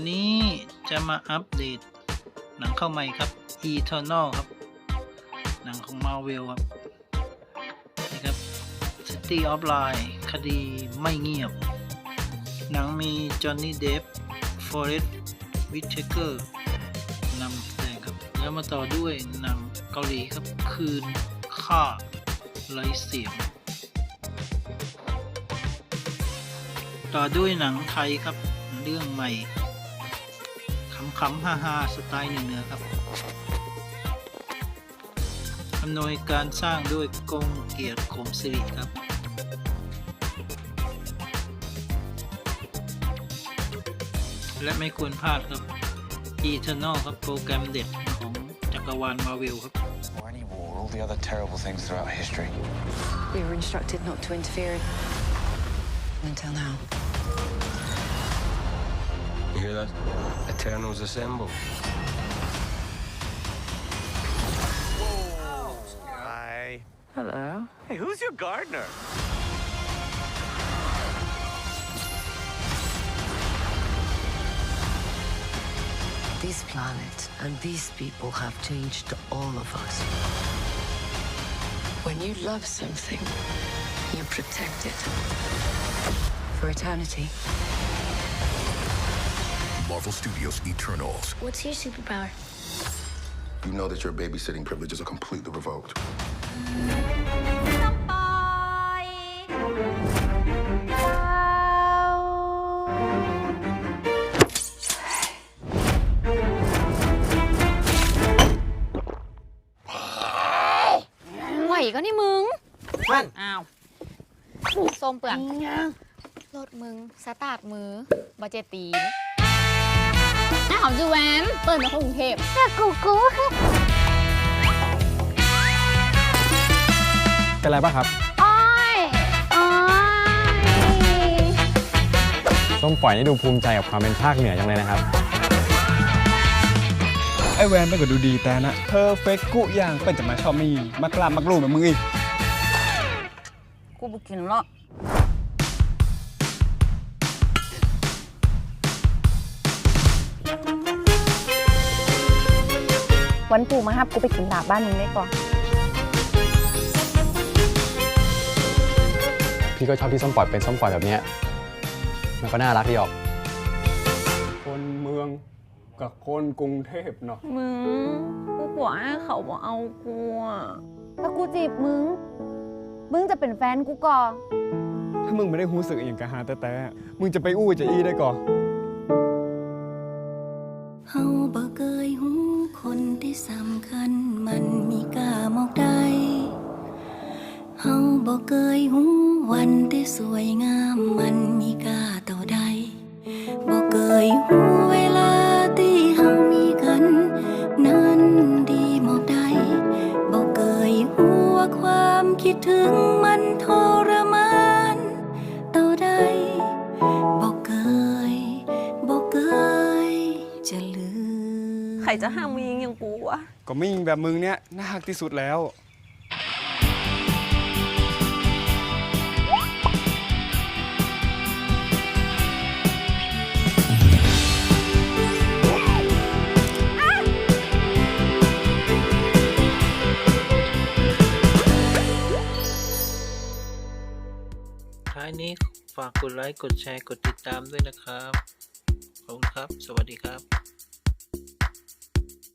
วันนี้จะมาอัปเดต หนังเข้าใหม่ครับ Eternal ครับ หนังของ Marvel ครับ นี่ครับ City of Lies คดีไม่เงียบ หนังมีจอห์นนี่เดฟฟอเรสต์วิทเชเกอร์นำแสดงครับ แล้วมาต่อด้วยหนังเกาหลีครับ คืนค่าไรเสียงต่อด้วยหนังไทยครับเรื่องใหม่ ขำๆฮาๆสไตล์เหนือๆครับอำนวยการสร้างด้วยกงเกียรติขมสิริครับและไม่ควรพลาดครับ Eternal ครับโปรแกรมเด็ดของจักรวาลมาเวลครับ or any war, all the other terrible things throughout history. We were instructed not to interfere until now. You hear that? Eternals assemble. Hi. Hello. Hey, who's your gardener? This planet and these people have changed all of us. When you love something, you protect it for eternity. Marvel Studios Eternals. What's your superpower? You know that your babysitting privileges are completely revoked. ไหวก็นี่มึง มัน อ้าวส้มเปลือกรถมึง สตาร์ทมือบาเจตีน น้าหอมจูแวนเปิดมาของกรุงเทพแต่กูกูคือเป็นไรบ้างครับ อ้อยอ้อยส้มปล่อยนี่ดูภูมิใจกับความเป็นภาคเหนือจังเลยนะครับ ไอแวนเป็นก็ดูดีแต่นะเพอร์เฟกกุอย่างเป็นจะมาชอบมี มากลาบมักลูแบบมึงอีก กูบุกินละ วันปู่มาฮับกูไปกินลาบบ้านมึงได้ก่อนพี่ก็ชอบที่ส้มปล่อยเป็นส้มปล่อยแบบเนี้ยมันก็น่ารักดีออก คนเมืองกับคนกรุงเทพเนาะมึงกูกลัวให้เขาบอกเอากูอะถ้ากูจีบมึง มึงจะเป็นแฟนกูก่อนถ้ามึงไม่ได้รู้สึกอย่างกะหาแต่แต่มึงจะไปอู้จะอี้ได้ก่อน เฮาบ่เคยหู คนที่สำคัญมันมีกล้ามอกได้เฮาบ่เคยหูวันที่สวยงามมันมีกาต่อใดบ่เคยหูเวลาที่เฮามีกัน นั้นดีมอกได้บ่เคยหูว่าความคิดถึงมันทร รจะห้ามมึงยิงอย่างกูวะ ก็ไม่ยิงแบบมึงเนี้ยน่าหักที่สุดแล้ว ท้ายนี้ฝากกดไลค์ กดแชร์ กดติดตามด้วยนะครับ ขอบคุณครับ สวัสดีครับ